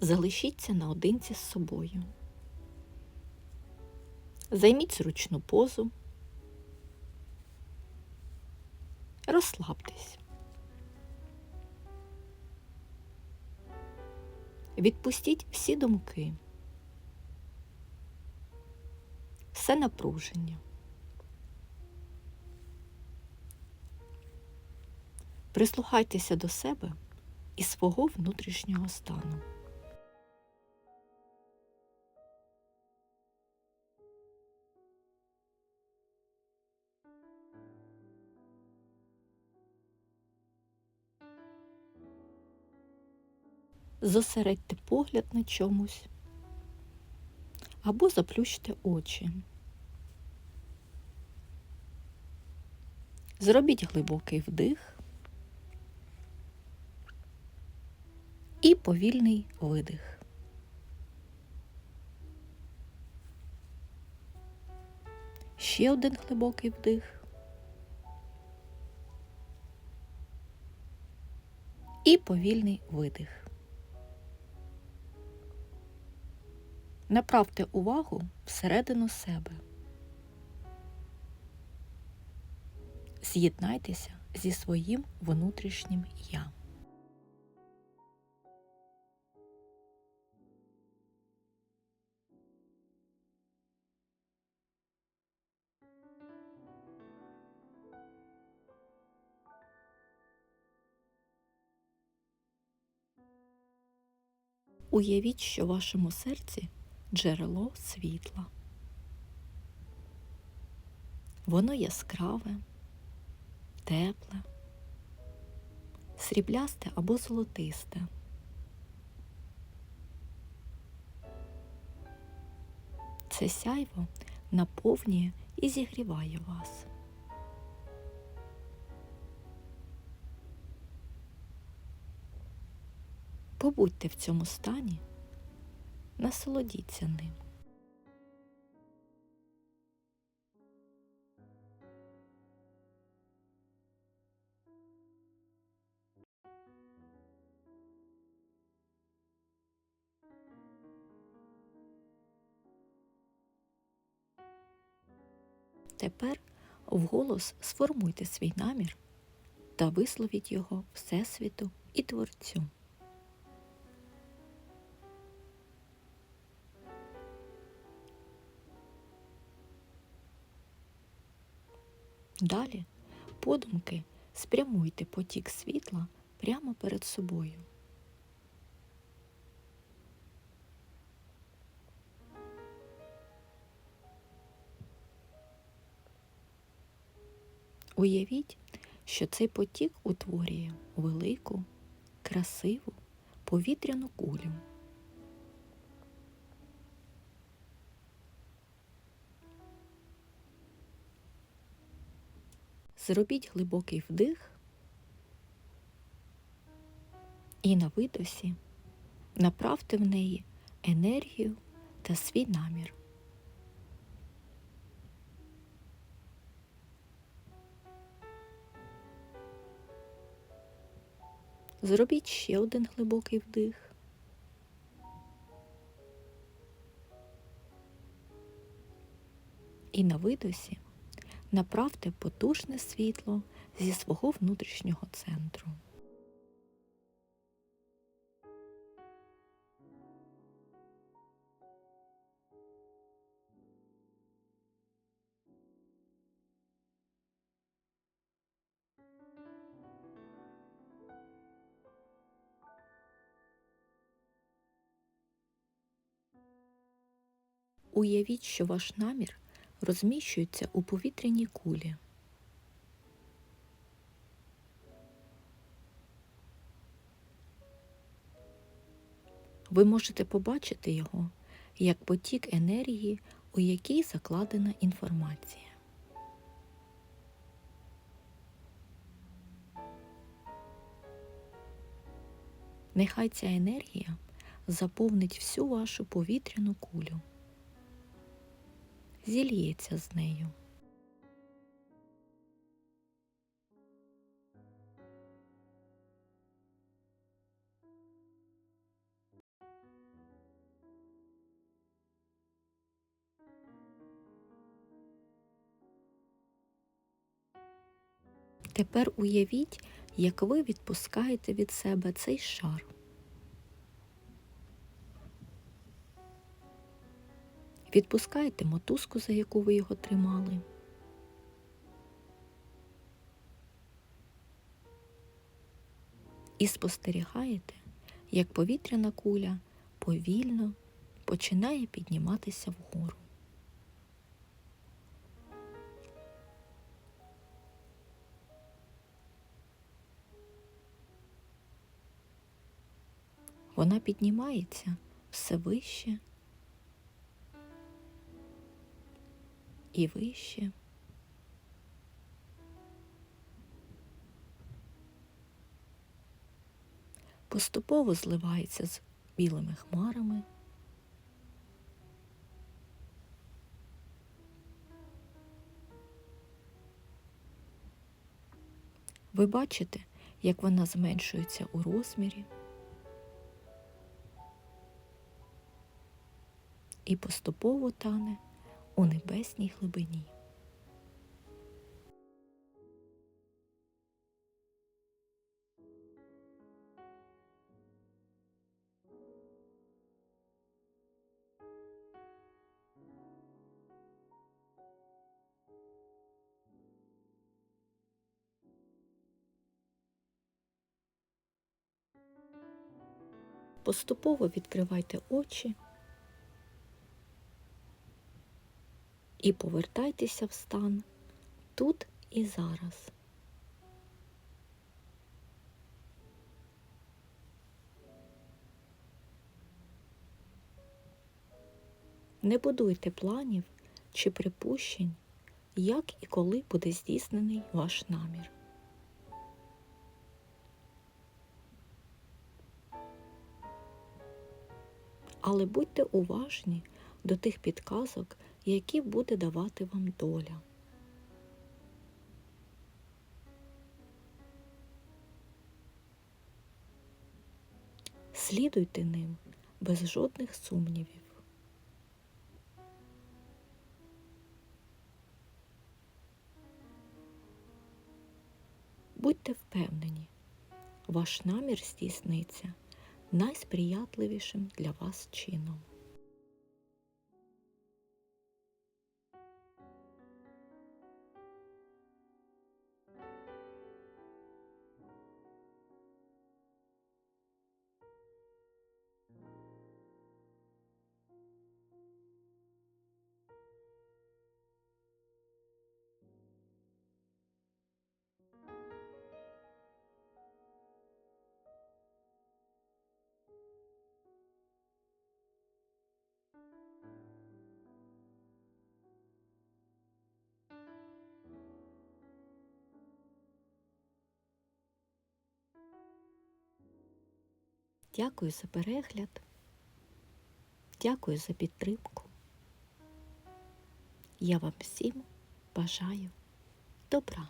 залишіться наодинці з собою. Займіть зручну позу. Розслабтесь. Відпустіть всі думки, все напруження. Прислухайтеся до себе і свого внутрішнього стану. Зосередьте погляд на чомусь або заплющте очі. Зробіть глибокий вдих і повільний видих. Ще один глибокий вдих. І повільний видих. Направте увагу всередину себе. З'єднайтеся зі своїм внутрішнім я. Уявіть, що в вашому серці джерело світла. Воно яскраве, тепле, сріблясте або золотисте. Це сяйво наповнює і зігріває вас. Побудьте в цьому стані, насолодіться ним. Тепер вголос сформуйте свій намір та висловіть його Всесвіту і Творцю. Далі подумки спрямуйте потік світла прямо перед собою. Уявіть, що цей потік утворює велику, красиву повітряну кулю. Зробіть глибокий вдих і на видосі направте в неї енергію та свій намір. Зробіть ще один глибокий вдих. І на видосі направте потужне світло зі свого внутрішнього центру. Уявіть, що ваш намір розміщується у повітряній кулі. Ви можете побачити його як потік енергії, у якій закладена інформація. Нехай ця енергія заповнить всю вашу повітряну кулю зільється з нею. Тепер уявіть, як ви відпускаєте від себе цей шар. Відпускайте мотузку, за яку ви його тримали. І спостерігаєте, як повітряна куля повільно починає підніматися вгору. Вона піднімається все вище і вище. Поступово зливається з білими хмарами. Ви бачите, як вона зменшується у розмірі і поступово тане у небесній глибині. Поступово відкривайте очі і повертайтеся в стан тут і зараз. Не будуйте планів чи припущень, як і коли буде здійснений ваш намір. Але будьте уважні до тих підказок, які буде давати вам доля. Слідуйте ним без жодних сумнівів. Будьте впевнені, ваш намір здійсниться найсприятливішим для вас чином. Дякую за перегляд. Дякую за підтримку. Я вам всім бажаю добра.